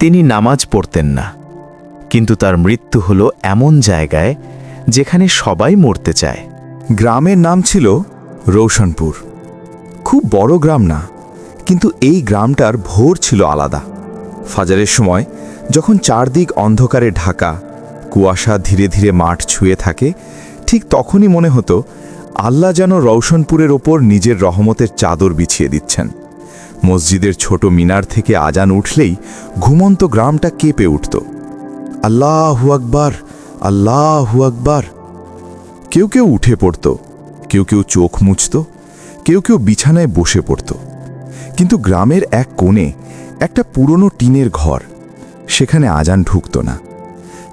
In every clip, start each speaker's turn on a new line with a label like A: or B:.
A: তিনি নামাজ পড়তেন না। কিন্তু তার মৃত্যু হলো এমন জায়গায় যেখানে সবাই মরতে চায়।
B: গ্রামের নাম ছিল রৌশনপুর। খুব বড় গ্রাম না, কিন্তু এই গ্রামটার ভোর ছিল আলাদা। ফাজারের সময় যখন চারদিক অন্ধকারে ঢাকা, কুয়াশা ধীরে ধীরে মাঠ ছুঁয়ে থাকে, ঠিক তখনই মনে হতো, আল্লাহ যেন রৌশনপুরের ওপর নিজের রহমতের চাদর বিছিয়ে দিচ্ছেন। মসজিদের ছোট মিনার থেকে আজান উঠলেই ঘুমন্ত গ্রামটা কেঁপে উঠত। আল্লাহু আকবার আল্লাহু আকবার। কেউ কেউ উঠে পড়ত, কেউ কেউ চোখ মুছত, কেউ কেউ বিছানায় বসে পড়ত। কিন্তু গ্রামের এক কোণে একটা পুরনো টিনের ঘর, সেখানে আজান ঢুকত না।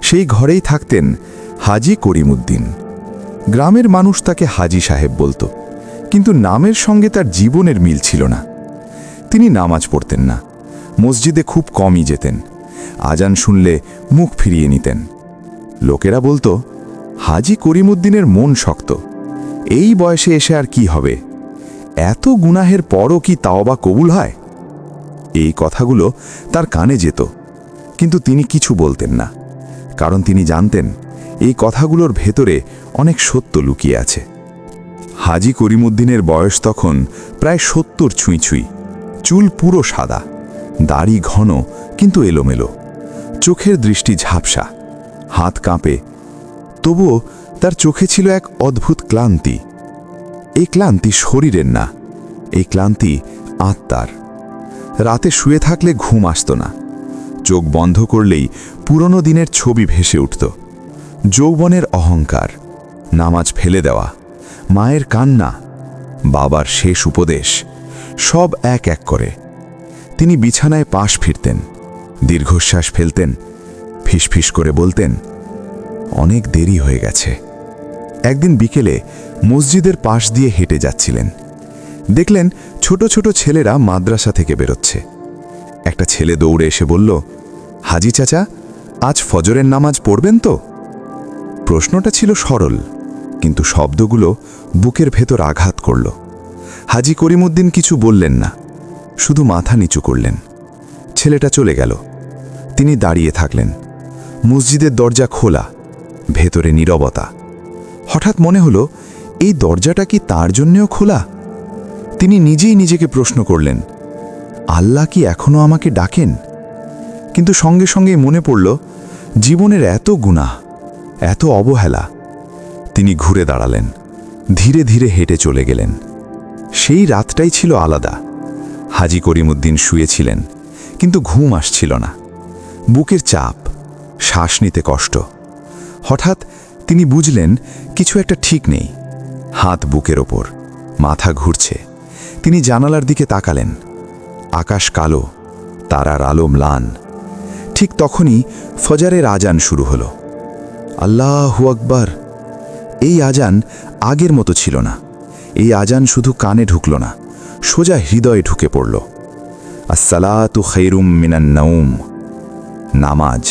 B: সেই ঘরেই থাকতেন হাজি করিমুদ্দিন। গ্রামের মানুষ তাকে হাজি সাহেব বলতো, কিন্তু নামের সঙ্গে তার জীবনের মিল ছিল না। তিনি নামাজ পড়তেন না। মসজিদে খুব কমই যেতেন। আজান শুনলে মুখ ফিরিয়ে নিতেন। লোকেরা বলতো, হাজি করিমুদ্দিনের মন শক্ত। এই বয়সে এসে আর কি হবে? এত গুনাহের পরও কি তাওবা কবুল হয়? এই কথাগুলো তার কানে যেত, কিন্তু তিনি কিছু বলতেন না, কারণ তিনি জানতেন এই কথাগুলোর ভেতরে অনেক সত্য লুকিয়ে আছে। হাজি করিমুদ্দিনের বয়স তখন প্রায় সত্তর ছুঁই ছুঁই। চুল পুরো সাদা, দাড়ি ঘন, কিন্তু এলোমেলো। চোখের দৃষ্টি ঝাপসা, হাত কাঁপে। তবুও তার চোখে ছিল এক অদ্ভুত ক্লান্তি। এই ক্লান্তি শরীরের না, এই ক্লান্তি আত্মার। রাতে শুয়ে থাকলে ঘুম আসত না। চোখ বন্ধ করলেই পুরনো দিনের ছবি ভেসে উঠত। যৌবনের অহংকার, নামাজ ফেলে দেওয়া, মায়ের কান্না, বাবার শেষ উপদেশ। সব এক এক করে। তিনি বিছানায় পাশ ফিরতেন, দীর্ঘশ্বাস ফেলতেন, ফিসফিস করে বলতেন, অনেক দেরি হয়ে গেছে। একদিন বিকেলে মসজিদের পাশ দিয়ে হেঁটে যাচ্ছিলেন। দেখলেন ছোট ছোট ছেলেরা মাদ্রাসা থেকে বেরোচ্ছে। একটা ছেলে দৌড়ে এসে বলল, হাজি চাচা, আজ ফজরের নামাজ পড়বেন তো? প্রশ্নটা ছিল সরল, কিন্তু শব্দগুলো বুকের ভেতর আঘাত করল। হাজি করিমুদ্দিন কিছু বললেন না, শুধু মাথা নিচু করলেন। ছেলেটা চলে গেল। তিনি দাঁড়িয়ে থাকলেন। মসজিদের দরজা খোলা, ভেতরে নীরবতা। হঠাৎ মনে হলো, এই দরজাটা কি তার জন্যেও খোলা? তিনি নিজেই নিজেকে প্রশ্ন করলেন, আল্লাহ কি এখনও আমাকে ডাকেন? কিন্তু সঙ্গে সঙ্গেই মনে পড়ল, জীবনের এত গুণা এত অবহেলা। তিনি ঘুরে দাঁড়ালেন, ধীরে ধীরে হেঁটে চলে গেলেন। সেই রাতটাই ছিল আলাদা। হাজি করিমুদ্দিন শুয়েছিলেন, কিন্তু ঘুম আসছিল না। বুকের চাপ, শ্বাস নিতে কষ্ট। হঠাৎ তিনি বুঝলেন কিছু একটা ঠিক নেই, হাত বুকের ওপর, মাথা ঘুরছে। তিনি জানালার দিকে তাকালেন। আকাশ কালো, তারার আলো ম্লান। ঠিক তখনই ফজারের আজান শুরু হল। আল্লাহ আকবার! এই আজান আগের মতো ছিল না। এই আজান শুধু কানে ঢুকল না, সোজা হৃদয়ে ঢুকে পড়ল। আসসালাতু খৈরুম মিনান নৌম নামাজ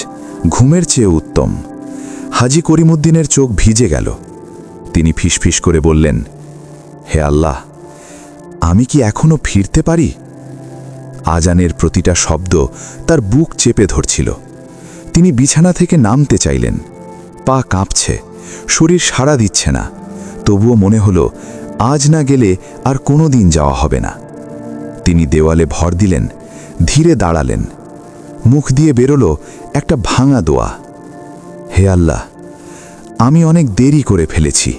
B: ঘুমের চেয়ে উত্তম। হাজি করিমুদ্দিনের চোখ ভিজে গেল। তিনি ফিসফিস করে বললেন, হে আল্লাহ, আমি কি এখনও ফিরতে পারি? আজানের প্রতিটা শব্দ তার বুক চেপে ধরছিল। তিনি বিছানা থেকে নামতে চাইলেন। পা কাঁপছে, শরীর সাড়া দিচ্ছে না। তবুও মনে হলো আজ না গেলে আর কোনো দিন যাওয়া হবে না। তিনি দেওয়ালে ভর দিলেন, ধীরে দাঁড়ালেন। মুখ দিয়ে বেরোলো একটা ভাঙা দোয়া। হে আল্লাহ, আমি অনেক দেরি করে ফেলেছি,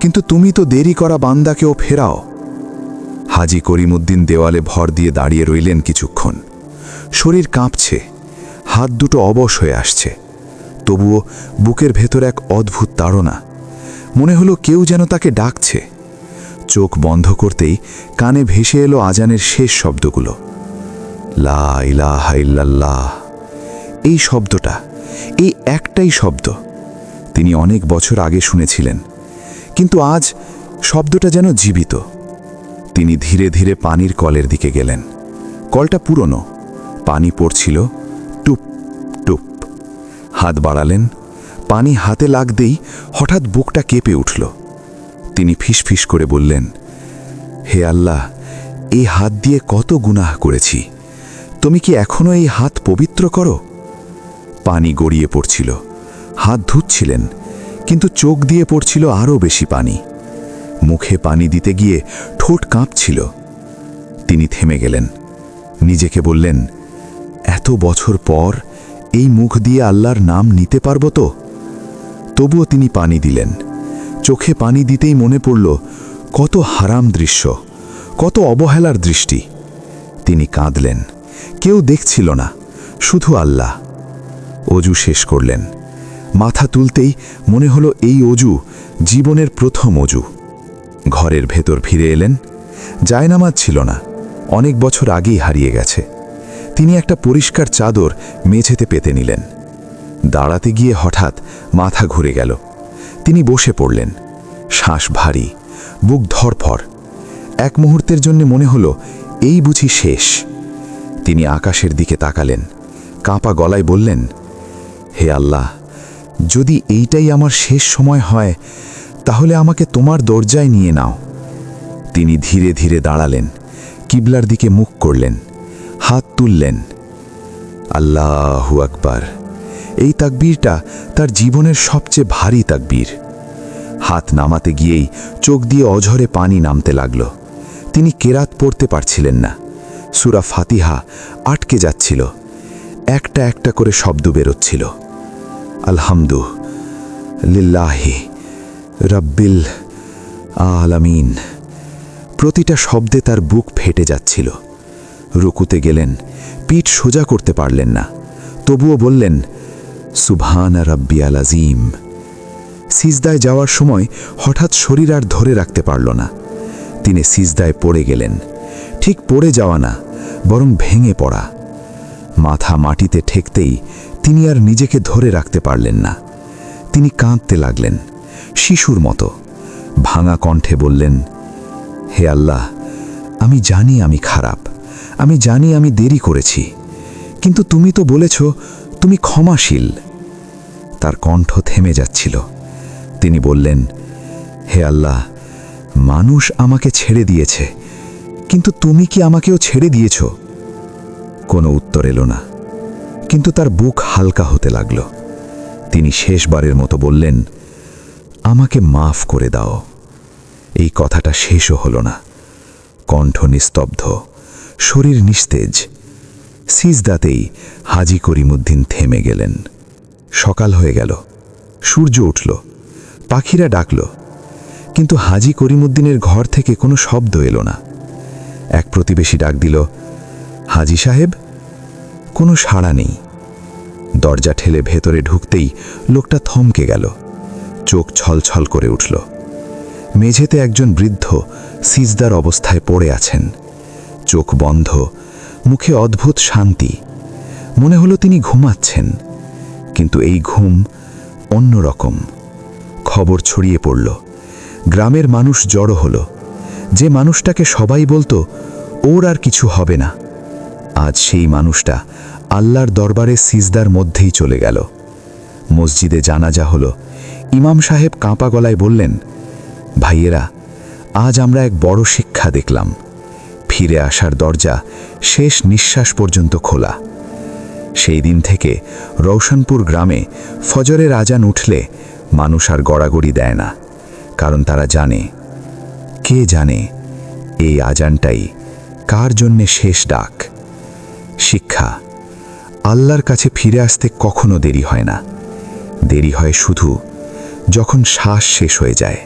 B: কিন্তু তুমি তো দেরি করা বান্দাকেও ফেরাও। হাজি করিমুদ্দিন দেওয়ালে ভর দিয়ে দাঁড়িয়ে রইলেন কিছুক্ষণ। শরীর কাঁপছে, হাত দুটো অবশ হয়ে আসছে। তবুও বুকের ভেতর এক অদ্ভুত তাড়না, মনে হলো কেউ যেন তাকে ডাকছে। চোখ বন্ধ করতেই কানে ভেসে এলো আজানের শেষ শব্দগুলো। লা এই শব্দটা, এই একটাই শব্দ, তিনি অনেক বছর আগে শুনেছিলেন, কিন্তু আজ শব্দটা যেন জীবিত। তিনি ধীরে ধীরে পানির কলের দিকে গেলেন। কলটা পুরনো, পানি পড়ছিল, টুপ টুপ। হাত বাড়ালেন, পানি হাতে লাগতেই হঠাৎ বুকটা কেঁপে উঠল। তিনি ফিসফিস করে বললেন, হে আল্লাহ, এই হাত দিয়ে কত গুনাহ করেছি। তুমি কি এখনও এই হাত পবিত্র করো? পানি গড়িয়ে পড়ছিল, হাত ধুচ্ছিলেন, কিন্তু চোখ দিয়ে পড়ছিল আরও বেশি পানি। মুখে পানি দিতে গিয়ে ঠোঁট কাঁপছিল। তিনি থেমে গেলেন, নিজেকে বললেন, এত বছর পর এই মুখ দিয়ে আল্লাহর নাম নিতে পারব তো? তবুও তিনি পানি দিলেন চোখে পানি দিতেই মনে পড়ল, কত হারাম দৃশ্য, কত অবহেলার দৃষ্টি। তিনি কাঁদলেন, কেউ দেখছিল না, শুধু আল্লাহ। অজু শেষ করলেন, মাথা তুলতেই মনে হলো এই অজু জীবনের প্রথম অজু। ঘরের ভেতর ফিরে এলেন, জায়নামাজ ছিল না, অনেক বছর আগেই হারিয়ে গেছে। তিনি একটা পরিষ্কার চাদর মেঝেতে পেতে নিলেন। দাঁড়াতে গিয়ে হঠাৎ মাথা ঘুরে গেল। তিনি বসে পড়লেন। শ্বাস ভারী, বুক ধরফর এক মুহূর্তের জন্য মনে হলো, এই বুঝি শেষ। তিনি আকাশের দিকে তাকালেন, কাঁপা গলায় বললেন, হে আল্লাহ, যদি এইটাই আমার শেষ সময় হয়, তাহলে আমাকে তোমার দরজায় নিয়ে নাও। তিনি ধীরে ধীরে দাঁড়ালেন, কিবলার দিকে মুখ করলেন, হাত তুললেন। আল্লাহু আকবার। এই তাকবীরটা তার জীবনের সবচেয়ে ভারী তাকবীর। হাত নামাতে গিয়েই চোখ দিয়ে অঝরে পানি নামতে লাগল। তিনি কেরাত পড়তে পারছিলেন না। সুরা ফাতিহা আটকে যাচ্ছিল। একটা একটা করে শব্দ বেরোচ্ছিল। আলহামদু লিল্লাহি রব্বিল আলামিন। প্রতিটা শব্দে তার বুক ফেটে যাচ্ছিল। রুকুতে গেলেন, পিঠ সোজা করতে পারলেন না। তবুও বললেন সুবহান রব্বি আল আজিম সিজদায় যাওয়ার সময় হঠাৎ শরীর আর ধরে রাখতে পারল না। তিনি সিজদায় পড়ে গেলেন। ঠিক পড়ে যাওয়া না, বরং ভেঙে পড়া। মাথা মাটিতে ঠেকতেই তিনি আর নিজেকে ধরে রাখতে পারলেন না। তিনি কাঁদতে লাগলেন, শিশুর মতো। ভাঙা কণ্ঠে বললেন, হে আল্লাহ, আমি জানি আমি খারাপ। আমি জানি আমি দেরি করেছি। কিন্তু তুমি তো বলেছ তুমি ক্ষমাশীল। তার কণ্ঠ থেমে যাচ্ছিল। তিনি বললেন, হে আল্লাহ, মানুষ আমাকে ছেড়ে দিয়েছে, কিন্তু তুমি কি আমাকেও ছেড়ে দিয়েছ? কোনো উত্তর এলো না, কিন্তু তার বুক হালকা হতে লাগল। তিনি শেষবারের মতো বললেন, আমাকে মাফ করে দাও। এই কথাটা শেষও হল না। কণ্ঠ নিস্তব্ধ, শরীর নিস্তেজ। সিজদাতেই হাজি করিমুদ্দিন থেমে গেলেন। সকাল হয়ে গেল, সূর্য উঠল, পাখিরা ডাকল, কিন্তু হাজি করিমুদ্দিনের ঘর থেকে কোনো শব্দ এলো না। এক প্রতিবেশী ডাক দিল, হাজি সাহেব, কোনো সাড়া নেই। দরজা ঠেলে ভেতরে ঢুকতেই লোকটা থমকে গেল, চোখ ছলছল করে উঠল। মেঝেতে একজন বৃদ্ধ সিজদার অবস্থায় পড়ে আছেন, চোখ বন্ধ মুখে অদ্ভুত শান্তি। মনে হলো তিনি ঘুমাচ্ছেন, কিন্তু এই ঘুম অন্যরকম। খবর ছড়িয়ে পড়ল। গ্রামের মানুষ জড়ো হলো। যে মানুষটাকে সবাই বলতো, ওর আর কিছু হবে না। আজ সেই মানুষটা আল্লাহর দরবারে সিজদার মধ্যেই চলে গেল। মসজিদে জানাজা হলো। ইমাম সাহেব কাঁপা গলায় বললেন, ভাইয়েরা, আজ আমরা এক বড় শিক্ষা দেখলাম। ফিরে আসার দরজা শেষ নিঃশ্বাস পর্যন্ত খোলা। সেই দিন থেকে রৌশনপুর গ্রামে ফজরের আজান উঠলে মানুষ আর গড়াগড়ি দেয় না, কারণ তারা জানে, কে জানে এই আজানটাই কার জন্যে শেষ ডাক। শিক্ষা, আল্লাহর কাছে ফিরে আসতে কখনো দেরি হয় না। দেরি হয় শুধু যখন শ্বাস শেষ হয়ে যায়।